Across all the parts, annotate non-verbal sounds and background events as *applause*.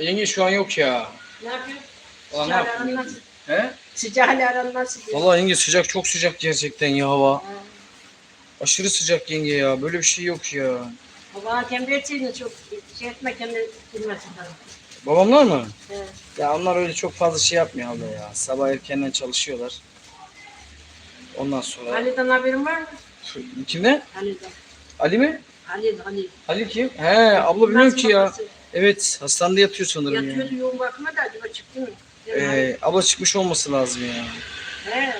Yenge şu an yok ya. Ne yapıyorsun? Ne yapayım? aran nasıl? He? Aran nasıl? Vallahi yenge sıcak çok sıcak gerçekten ya hava. Ha. Aşırı sıcak yenge ya. Böyle bir şey yok ya. Baba tembih etseydin çok şey etme kendini bilmesin. Babamlar mı? He. Ya onlar öyle çok fazla şey yapmıyor abla ya. Sabah erkenden çalışıyorlar. Ondan sonra... Ali'den haberin var mı? Kimde? Ali'den. Ali mi? Ali, Ali. Ali kim? He abla bilmiyorum ki ya. babası? Evet hastanede yatıyor sanırım ya. Yatıyordu yoğun bakıma da acaba çıktı mı? Yani Ee, abla çıkmış olması lazım ya. He.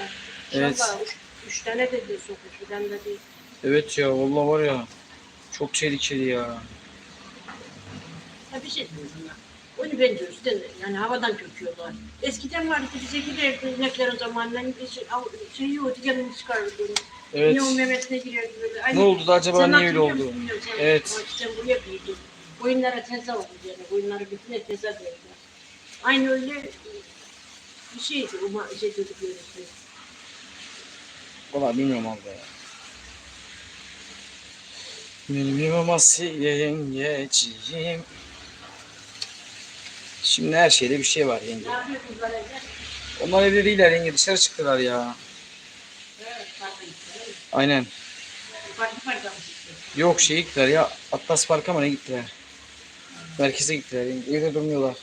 Evet. İnşallah Üç, üç tane de diyor sokmuş. Bir tane de değil. Evet ya vallahi var ya. Çok tehlikeli ya. Ha bir şey diyorum ya. Onu bence üstten yani havadan köküyorlar. Eskiden vardı bize giderdi ineklerin zamanından bir şey, av- şey yiyordu kendini çıkarırdı. Evet. Yine o memesine girerdi böyle. Aynı- Ne oldu da acaba niye öyle hatırlıyor oldu? musun bilmiyorum. Sen, Evet. Sen buraya büyüdün. Oyunlara teza oldu yani. Oyunları bütüne teza verdiler. Aynı öyle bir şeydi o şey dedikleri şey. Valla bilmiyorum abla ya. Benim Asiye yengeciğim. Şimdi her şeyde bir şey var yenge. Ne evde? Onlar evde değiller yenge dışarı çıktılar ya. Evet, farklı mi? Aynen. Farklı farklı mı gitti? Yok şey gittiler ya Atlas Park'a mı ne gittiler? Merkeze gittiler. Evde durmuyorlar.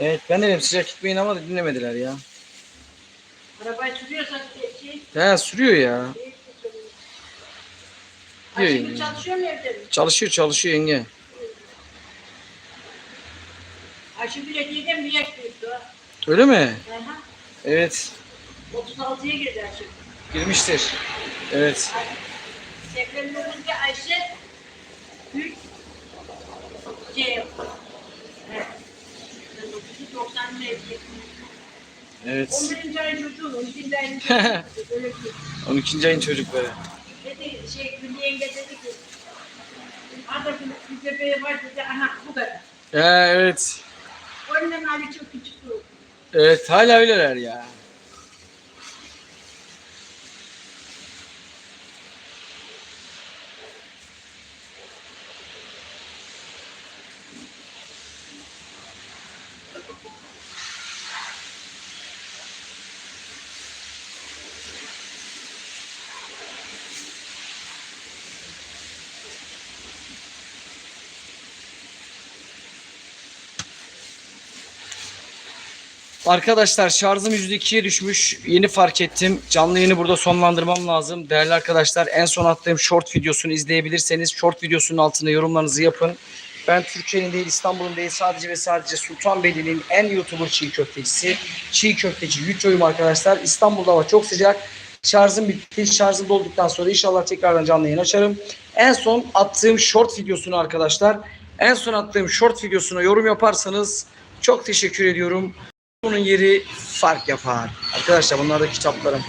Evet ben de dedim sıcak gitmeyin ama dinlemediler ya. Arabayı sürüyorsan şey, Ya sürüyor ya. Diyor çalışıyor mu evde? mi? Çalışıyor çalışıyor yenge. Ayşegül Hediye'den bir yaş büyüktü. o. Öyle mi? Aha. Evet. 36'ya girdi Ayşegül. Girmiştir. Evet. 89'da Ayşe büyük şey evet. 90'lı evli. Evet. 11. ayın çocuğu, 12. ayın *laughs* çocuğu. Öyle bir şey. 12. ayın çocukları. Dedi şey Gülü yenge dedi ki Ada bir bebeği var dedi aha bu kadar. Ya evet. Onun hali çok küçüktü. Evet hala öyleler ya. Arkadaşlar şarjım %2'ye düşmüş. Yeni fark ettim. Canlı yayını burada sonlandırmam lazım. Değerli arkadaşlar en son attığım short videosunu izleyebilirseniz short videosunun altında yorumlarınızı yapın. Ben Türkiye'nin değil İstanbul'un değil sadece ve sadece Sultanbeyli'nin en YouTuber çiğ köftecisi. Çiğ köfteci YouTube'um arkadaşlar. İstanbul'da hava çok sıcak. Şarjım bitti. Şarjım dolduktan sonra inşallah tekrardan canlı yayın açarım. En son attığım short videosunu arkadaşlar. En son attığım short videosuna yorum yaparsanız çok teşekkür ediyorum. Bunun yeri fark yapar. Arkadaşlar bunlar da kitaplarım.